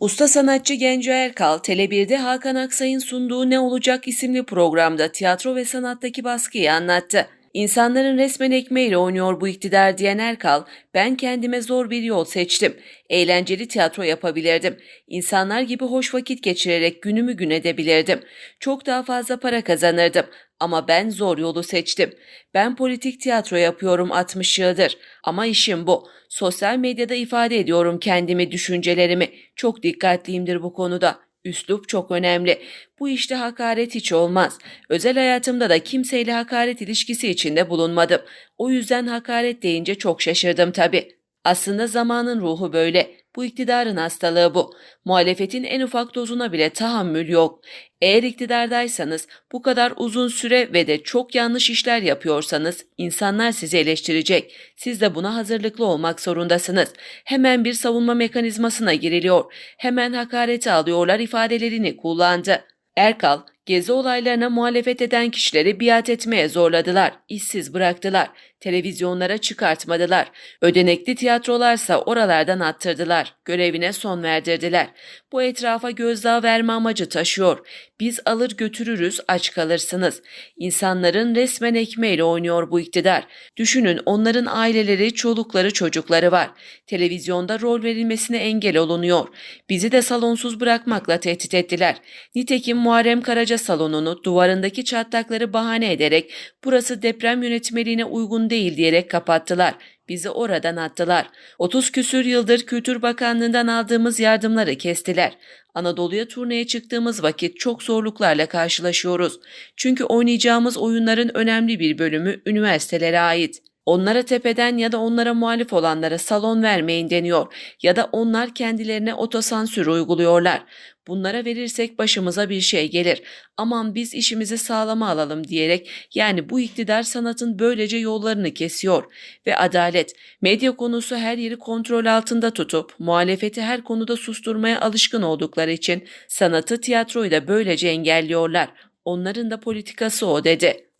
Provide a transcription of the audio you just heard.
Usta sanatçı Genco Erkal, Tele1'de Hakan Aksay'ın sunduğu Ne Olacak isimli programda tiyatro ve sanattaki baskıyı anlattı. İnsanların resmen ekmeğiyle oynuyor bu iktidar diyen Erkal, ben kendime zor bir yol seçtim. Eğlenceli tiyatro yapabilirdim. İnsanlar gibi hoş vakit geçirerek günümü gün edebilirdim. Çok daha fazla para kazanırdım. Ama ben zor yolu seçtim. Ben politik tiyatro yapıyorum 60 yıldır. Ama işim bu. Sosyal medyada ifade ediyorum kendimi, düşüncelerimi. Çok dikkatliyimdir bu konuda. Üslup çok önemli. Bu işte hakaret hiç olmaz. Özel hayatımda da kimseyle hakaret ilişkisi içinde bulunmadım. O yüzden hakaret deyince çok şaşırdım tabii. Aslında zamanın ruhu böyle. Bu iktidarın hastalığı bu. Muhalefetin en ufak dozuna bile tahammül yok. Eğer iktidardaysanız, bu kadar uzun süre ve de çok yanlış işler yapıyorsanız insanlar sizi eleştirecek. Siz de buna hazırlıklı olmak zorundasınız. Hemen bir savunma mekanizmasına giriliyor. Hemen hakareti alıyorlar ifadelerini kullandı. Erkal, gezi olaylarına muhalefet eden kişileri biat etmeye zorladılar, işsiz bıraktılar, televizyonlara çıkartmadılar. Ödenekli tiyatrolarsa oralardan attırdılar, görevine son verdirdiler. Bu etrafa gözdağı verme amacı taşıyor. Biz alır götürürüz, aç kalırsınız. İnsanların resmen ekmeğiyle oynuyor bu iktidar. Düşünün onların aileleri, çolukları, çocukları var. Televizyonda rol verilmesine engel olunuyor. Bizi de salonsuz bırakmakla tehdit ettiler. Nitekim Muharrem Karaca salonunu duvarındaki çatlakları bahane ederek burası deprem yönetmeliğine uygun değil diyerek kapattılar. Bizi oradan attılar. 30 küsür yıldır Kültür Bakanlığı'ndan aldığımız yardımları kestiler. Anadolu'ya turneye çıktığımız vakit çok zorluklarla karşılaşıyoruz. Çünkü oynayacağımız oyunların önemli bir bölümü üniversitelere ait. Onlara tepeden ya da onlara muhalif olanlara salon vermeyin deniyor ya da onlar kendilerine otosansür uyguluyorlar. Bunlara verirsek başımıza bir şey gelir. Aman biz işimizi sağlama alalım diyerek yani bu iktidar sanatın böylece yollarını kesiyor. Ve adalet, medya konusu her yeri kontrol altında tutup muhalefeti her konuda susturmaya alışkın oldukları için sanatı tiyatroyu da böylece engelliyorlar. Onların da politikası o dedi.